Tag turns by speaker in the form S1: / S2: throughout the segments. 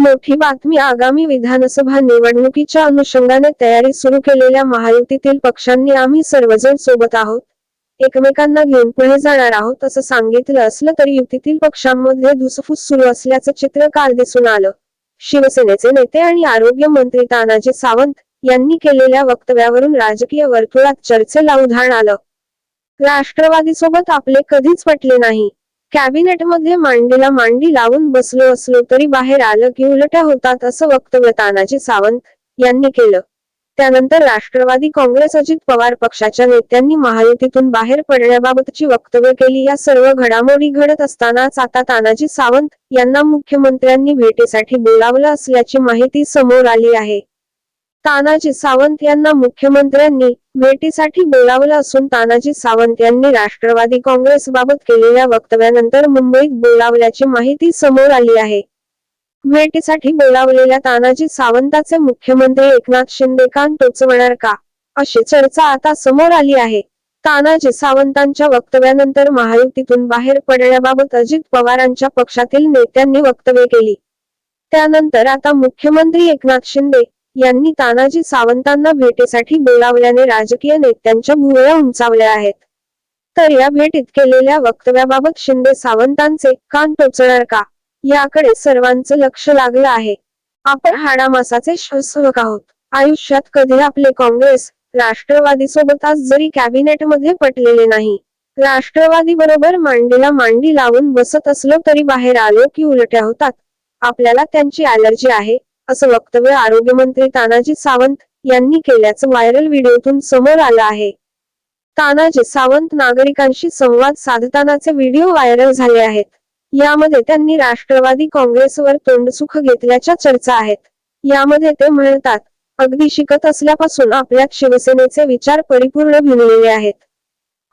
S1: मोठी बातमी आगामी विधानसभा निवडणुकीच्या अनुषंगाने तयारी सुरू केलेल्या महायुतीतील पक्षांनी आम्ही सर्वजण सोबत आहोत. एकमेकांना घेऊन पुढे जाणार आहोत असं सांगितलं असलं तरी युतीतील पक्षांमध्ये धुसफूस सुरू असल्याचं चित्र काल दिसून आलं. शिवसेनेचे नेते आणि आरोग्य मंत्री तानाजी सावंत यांनी केलेल्या वक्तव्यावरून राजकीय वर्तुळात चर्चेला उधाण आलं. राष्ट्रवादी सोबत आपले कधीच पटले नाही. कॅबिनेटमध्ये मांडीला मांडी लावून बसलो असलो तरी बाहेर आलं की उलट्या होतात असं वक्तव्य तानाजी सावंत यांनी केलं. त्यानंतर राष्ट्रवादी काँग्रेस अजित पवार पक्षाच्या नेत्यांनी महायुतीतून बाहेर पडण्याबाबतची वक्तव्य केली. या सर्व घडामोडी घडत असतानाच आता तानाजी सावंत यांना मुख्यमंत्र्यांनी भेटीसाठी बोलावलं असल्याची माहिती समोर आली आहे. तानाजी सावंत यांना मुख्यमंत्र्यांनी भेटीसाठी बोलावलं असून तानाजी सावंत यांनी राष्ट्रवादी काँग्रेस बाबत केलेल्या वक्तव्यानंतर मुंबईत बोलावल्याची माहिती समोर आली आहे. भेटीसाठी बोलावलेल्या तानाजी सावंताचे मुख्यमंत्री एकनाथ शिंदे कान टोचवणार का? अशी चर्चा आता समोर आली आहे. तानाजी सावंतांच्या वक्तव्यानंतर महायुतीतून बाहेर पडण्याबाबत अजित पवारांच्या पक्षातील नेत्यांनी वक्तव्य केली. त्यानंतर आता मुख्यमंत्री एकनाथ शिंदे यांनी तानाजी सावंतांना भेटीसाठी बोलावल्याने राजकीय नेत्यांच्या भुवया उंचावल्या आहेत. तर या भेटीत केलेल्या वक्तव्याबाबत शिंदे सावंतांचे कान टोचणार का? याकडे सर्वांचं लक्ष लागलं आहे. आपण हाडामासाचे श्वसवक आहोत. आयुष्यात कधी आपले काँग्रेस राष्ट्रवादी सोबत आज जरी कॅबिनेटमध्ये पटलेले नाही राष्ट्रवादी बरोबर मांडीला मांडी लावून बसत असलो तरी बाहेर आलो की उलट्या होतात. आपल्याला त्यांची अलर्जी आहे. असं वक्तव्य आरोग्यमंत्री तानाजी सावंत यांनी केल्याचं व्हायरल व्हिडिओतून समोर आलं आहे. तानाजी सावंत नागरिकांशी संवाद साधतानाचे व्हिडिओ व्हायरल झाले आहेत. यामध्ये त्यांनी राष्ट्रवादी काँग्रेसवर तोंडसुख घेतल्याच्या चर्चा आहेत. यामध्ये ते म्हणतात अगदी शिकत असल्यापासून आपल्यात शिवसेनेचे विचार परिपूर्ण भिनलेले आहेत.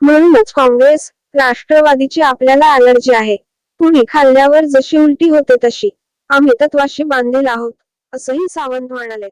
S1: म्हणूनच काँग्रेस राष्ट्रवादीची आपल्याला अलर्जी आहे. पुढे खाल्ल्यावर जशी उलटी होते तशी. आम्ही तत्वाशी बांधील आहोत. असंही सावंत म्हणाले